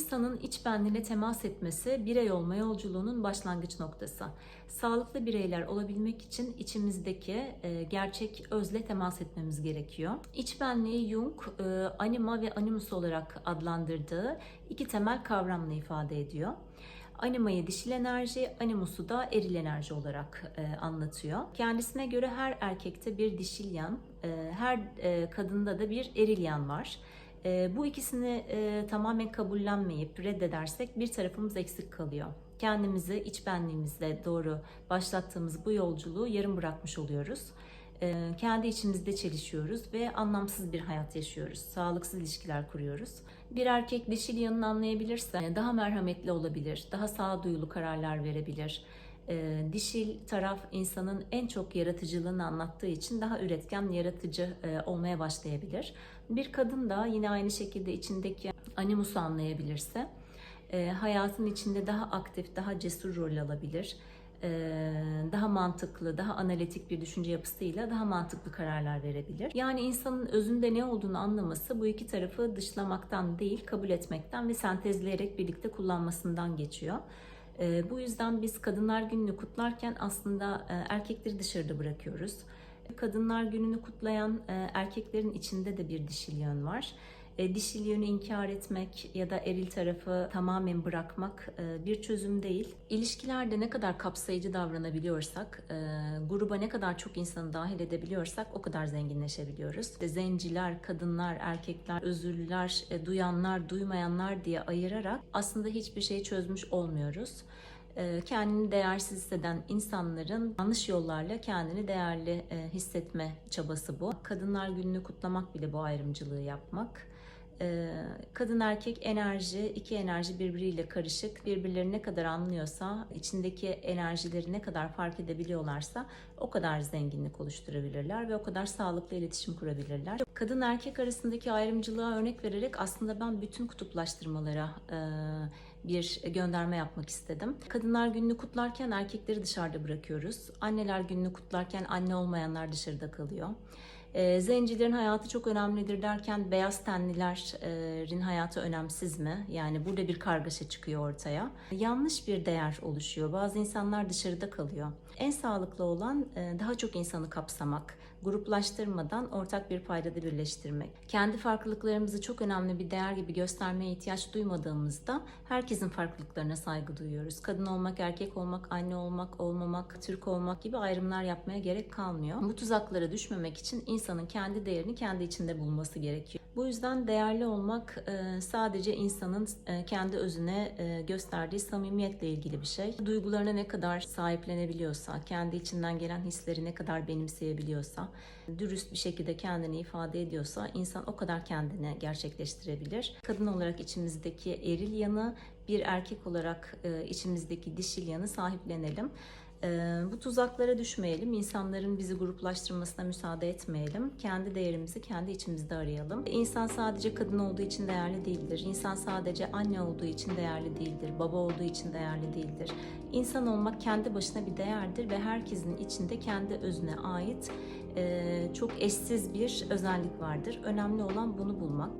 İnsanın iç benliğine temas etmesi birey olma yolculuğunun başlangıç noktası. Sağlıklı bireyler olabilmek için içimizdeki e, gerçek özle temas etmemiz gerekiyor. İç benliği Jung, e, anima ve animus olarak adlandırdığı iki temel kavramla ifade ediyor. Animayı dişil enerji, animusu da eril enerji olarak e, anlatıyor. Kendisine göre her erkekte bir dişil yan, e, her e, kadında da bir eril yan var. E, bu ikisini e, tamamen kabullenmeyip reddedersek bir tarafımız eksik kalıyor. Kendimizi iç benliğimizle doğru başlattığımız bu yolculuğu yarım bırakmış oluyoruz. E, kendi içimizde çelişiyoruz ve anlamsız bir hayat yaşıyoruz. Sağlıksız ilişkiler kuruyoruz. Bir erkek dişil yanını anlayabilirse daha merhametli olabilir, daha sağduyulu kararlar verebilir. E, dişil taraf insanın en çok yaratıcılığını anlattığı için daha üretken, yaratıcı e, olmaya başlayabilir. Bir kadın da yine aynı şekilde içindeki animusu anlayabilirse e, hayatın içinde daha aktif, daha cesur rol alabilir. E, daha mantıklı, daha analitik bir düşünce yapısıyla daha mantıklı kararlar verebilir. Yani insanın özünde ne olduğunu anlaması bu iki tarafı dışlamaktan değil, kabul etmekten ve sentezleyerek birlikte kullanmasından geçiyor. E, bu yüzden biz Kadınlar Günü'nü kutlarken aslında e, erkekleri dışarıda bırakıyoruz. Kadınlar Günü'nü kutlayan e, erkeklerin içinde de bir dişil yön var. E, dişil yönü inkar etmek ya da eril tarafı tamamen bırakmak e, bir çözüm değil. İlişkilerde ne kadar kapsayıcı davranabiliyorsak, e, gruba ne kadar çok insanı dahil edebiliyorsak o kadar zenginleşebiliyoruz. Zenciler, kadınlar, erkekler, özürlüler, e, duyanlar, duymayanlar diye ayırarak aslında hiçbir şeyi çözmüş olmuyoruz kendini değersiz hisseden insanların yanlış yollarla kendini değerli hissetme çabası bu. Kadınlar Günü'nü kutlamak bile bu ayrımcılığı yapmak. E, Kadın erkek enerji, iki enerji birbiriyle karışık, birbirlerini ne kadar anlıyorsa, içindeki enerjileri ne kadar fark edebiliyorlarsa o kadar zenginlik oluşturabilirler ve o kadar sağlıklı iletişim kurabilirler. Kadın erkek arasındaki ayrımcılığa örnek vererek aslında ben bütün kutuplaştırmalara e, bir gönderme yapmak istedim. Kadınlar gününü kutlarken erkekleri dışarıda bırakıyoruz. Anneler gününü kutlarken anne olmayanlar dışarıda kalıyor. E, zencilerin hayatı çok önemlidir derken beyaz tenlilerin hayatı önemsiz mi? Yani burada bir kargaşa çıkıyor ortaya. Yanlış bir değer oluşuyor. Bazı insanlar dışarıda kalıyor. En sağlıklı olan e, daha çok insanı kapsamak, gruplaştırmadan ortak bir paydada birleştirmek. Kendi farklılıklarımızı çok önemli bir değer gibi göstermeye ihtiyaç duymadığımızda herkesin farklılıklarına saygı duyuyoruz. Kadın olmak, erkek olmak, anne olmak, olmamak, Türk olmak gibi ayrımlar yapmaya gerek kalmıyor. Bu tuzaklara düşmemek için insanın kendi değerini kendi içinde bulması gerekiyor. Bu yüzden değerli olmak e, sadece insanın e, kendi özüne e, gösterdiği samimiyetle ilgili bir şey. Duygularına ne kadar sahiplenebiliyorsa, kendi içinden gelen hisleri ne kadar benimseyebiliyorsa, dürüst bir şekilde kendini ifade ediyorsa insan o kadar kendini gerçekleştirebilir. Kadın olarak içimizdeki eril yanı, bir erkek olarak içimizdeki dişil yanı sahiplenelim. Bu tuzaklara düşmeyelim, insanların bizi gruplaştırmasına müsaade etmeyelim. Kendi değerimizi kendi içimizde arayalım. İnsan sadece kadın olduğu için değerli değildir. İnsan sadece anne olduğu için değerli değildir. Baba olduğu için değerli değildir. İnsan olmak kendi başına bir değerdir ve herkesin içinde kendi özüne ait çok eşsiz bir özellik vardır. Önemli olan bunu bulmak.